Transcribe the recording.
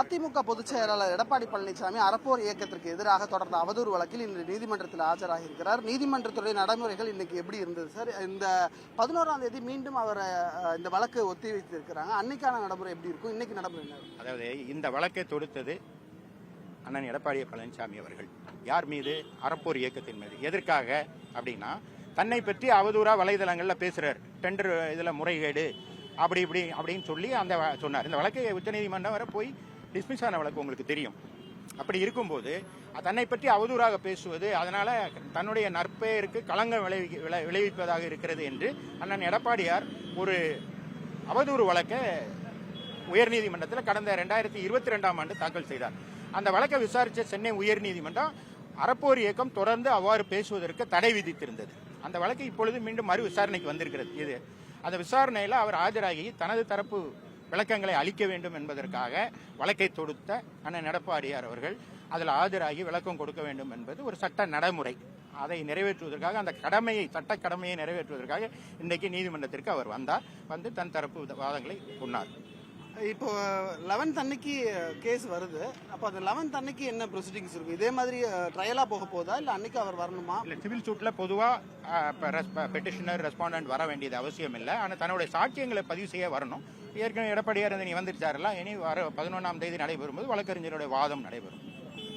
அதிமுக பொதுச் செயலாளர் எடப்பாடி பழனிசாமி அறப்போர் இயக்கத்திற்கு எதிராக தொடர்ந்த அவதூறு வழக்கில் இன்று நீதிமன்றத்தில் ஆஜராகி இருக்கிறார் நீதிமன்றத்துடைய நடைமுறைகள் இன்னைக்கு எப்படி இருந்தது சார் இந்த பதினோராம் தேதி மீண்டும் அவரை இந்த வழக்கு ஒத்தி வைத்திருக்கிறாங்க. அன்னைக்கான நடைமுறை எப்படி இருக்கும்? இன்னைக்கு நடைமுறை என்ன அதாவது இந்த வழக்கை தொடுத்தது அண்ணன் எடப்பாடி பழனிசாமி அவர்கள். யார் மீது? அறப்போர் இயக்கத்தின் மீது. எதற்காக அப்படின்னா தன்னை பற்றி அவதூறா வலைதளங்களில் பேசுறார். டெண்டர் இதில் முறைகேடு அப்படி இப்படி அப்படின்னு சொல்லி அந்த சொன்னார். இந்த வழக்கை உச்சநீதிமன்றம் வரை போய் டிஸ்மிஸ் ஆன வழக்கு உங்களுக்கு தெரியும். அப்படி இருக்கும்போது தன்னை பற்றி அவதூறாக பேசுவது அதனால தன்னுடைய நற்பெயருக்கு களங்கம் விளைவி விளை- விளைவிப்பதாக இருக்கிறது என்று அண்ணன் எடப்பாடியார் ஒரு அவதூறு வழக்கை உயர்நீதிமன்றத்தில் கடந்த ரெண்டாயிரத்தி இருபத்தி ரெண்டாம் ஆண்டு தாக்கல் செய்தார். அந்த வழக்கை விசாரித்த சென்னை உயர்நீதிமன்றம் அறப்போர் இயக்கம் தொடர்ந்து அவ்வாறு பேசுவதற்கு தடை விதித்திருந்தது. அந்த வழக்கு இப்பொழுது மீண்டும் மறு விசாரணைக்கு வந்திருக்கிறது. இது அந்த விசாரணையில் அவர் ஆஜராகி தனது தரப்பு விளக்கங்களை அளிக்க வேண்டும் என்பதற்காக வழக்கை தொடுத்த அண்ணன் எடப்பாடியார் அவர்கள் அதில் ஆஜராகி விளக்கம் கொடுக்க வேண்டும் என்பது ஒரு சட்ட நடைமுறை. அதை நிறைவேற்றுவதற்காக அந்த கடமையை சட்ட கடமையை நிறைவேற்றுவதற்காக இன்றைக்கு நீதிமன்றத்திற்கு அவர் வந்தார். வந்து தன் தரப்பு வாதங்களை சொன்னார் இப்போ லெவன்த் அன்னைக்கு கேஸ் வருது. அப்போ அந்த லெவன்த் அன்னைக்கு என்ன ப்ரொசீடிங்ஸ் இருக்கும் இதே மாதிரி ட்ரையலா போக போதா? இல்லை அன்னைக்கு அவர் வரணுமா? இல்ல சிவில் சூட்ல பொதுவா பெட்டிஷனர் ரெஸ்பாண்டன்ட் வர வேண்டியது அவசியம் இல்லை. ஆனால் தன்னுடைய சாட்சியங்களை பதிவு செய்ய வரணும். ஏற்கனவே எடப்பாடியார் நீ வந்துருச்சாரெல்லாம் இனி வர பதினொன்றாம் தேதி நடைபெறும்போது வழக்கறிஞருடைய வாதம் நடைபெறும்.